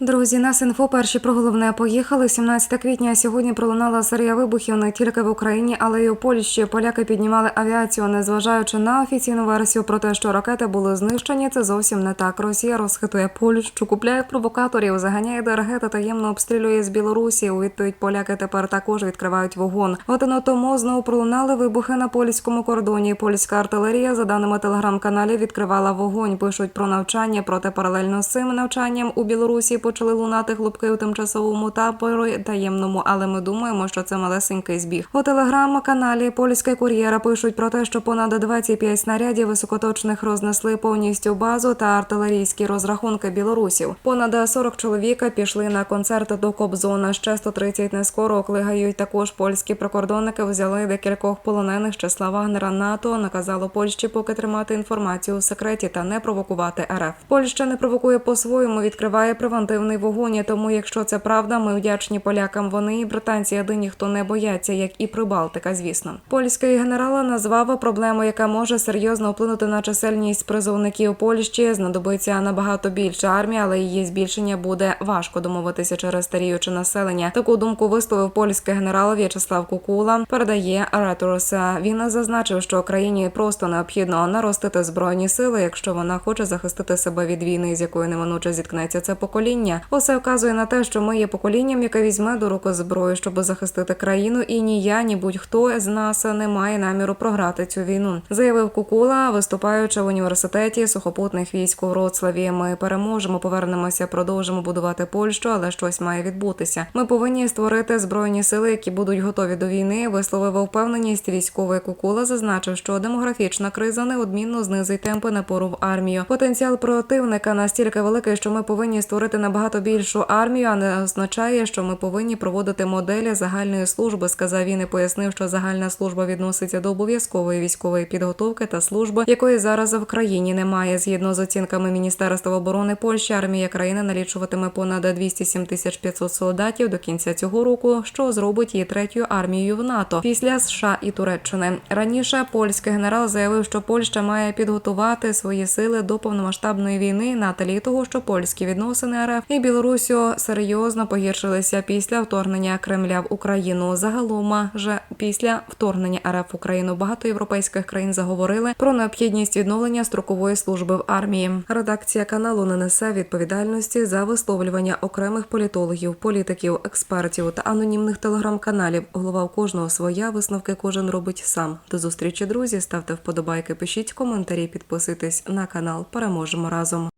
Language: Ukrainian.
Друзі, нас інфо перші про головне поїхали. 17 квітня сьогодні пролунала серія вибухів не тільки в Україні, але й у Польщі. Поляки піднімали авіацію, незважаючи на офіційну версію про те, що ракети були знищені. Це зовсім не так. Росія розхитує Польщу, купляє провокаторів, заганяє ДРГ та таємно обстрілює з Білорусі. У відповідь поляки тепер також відкривають вогонь. Годину тому знову пролунали вибухи на польському кордоні. Польська артилерія, за даними телеграм-каналів, відкривала вогонь. Пишуть про навчання, проте паралельно з цим навчанням у Білорусі почали лунати хлопки у тимчасовому таборі таємному, але ми думаємо, що це малесенький збіг. У телеграм-каналі Польська кур'єра пишуть про те, що понад 25 снарядів високоточних рознесли повністю базу та артилерійські розрахунки білорусів. Понад 40 чоловіка пішли на концерт до Кобзона. Ще 130 не скоро оклигають. Також польські прикордонники взяли декількох полонених числа Вагнера НАТО. Наказало Польщі поки тримати інформацію в секреті та не провокувати РФ. Польща не провокує по-своєму, відкриває превентивний вогонь. Тому, якщо це правда, ми вдячні полякам. Вони і британці єдині, хто не бояться, як і Прибалтика, звісно. Польський генерал назвав проблему, яка може серйозно вплинути на чисельність призовників Польщі. Знадобиться набагато більше армії, але її збільшення буде важко домовитися через старіюче населення. Таку думку висловив польський генерал В'ячеслав Кукула. Передає Реторс. Він зазначив, що країні просто необхідно наростити збройні сили, якщо вона хоче захистити себе від війни, з якою неминуче зіткнеться це покоління. Усе вказує на те, що ми є поколінням, яке візьме до руки зброю, щоб захистити країну, і ні я, ні будь-хто з нас не має наміру програти цю війну. Заявив Кукула, виступаючи в університеті сухопутних військ у Вроцлаві. Ми переможемо, повернемося, продовжимо будувати Польщу, але щось має відбутися. Ми повинні створити збройні сили, які будуть готові до війни. Висловив впевненість військовий Кукула. Зазначив, що демографічна криза неодмінно знизить темпи напору в армію. Потенціал противника настільки великий, що ми повинні створити набагато більшу армію, а не означає, що ми повинні проводити моделі загальної служби. Сказав він і пояснив, що загальна служба відноситься до обов'язкової військової підготовки та служби, якої зараз в країні немає. Згідно з оцінками Міністерства оборони Польщі, армія країни налічуватиме понад 207 тисяч 500 солдатів до кінця цього року, що зробить її третьою армією в НАТО після США і Туреччини. Раніше польський генерал заявив, що Польща має підготувати свої сили до повномасштабної війни на тлі того, що польські відносини РФ і Білорусю серйозно погіршилися після вторгнення Кремля в Україну. Загалом же після вторгнення РФ в Україну багато європейських країн заговорили про необхідність відновлення строкової служби в армії. Редакція каналу не несе відповідальності за висловлювання окремих політологів, політиків, експертів та анонімних телеграм-каналів. Голова у кожного своя висновки кожен робить сам. До зустрічі, друзі. Ставте вподобайки, пишіть коментарі, підписуйтесь на канал. Переможемо разом.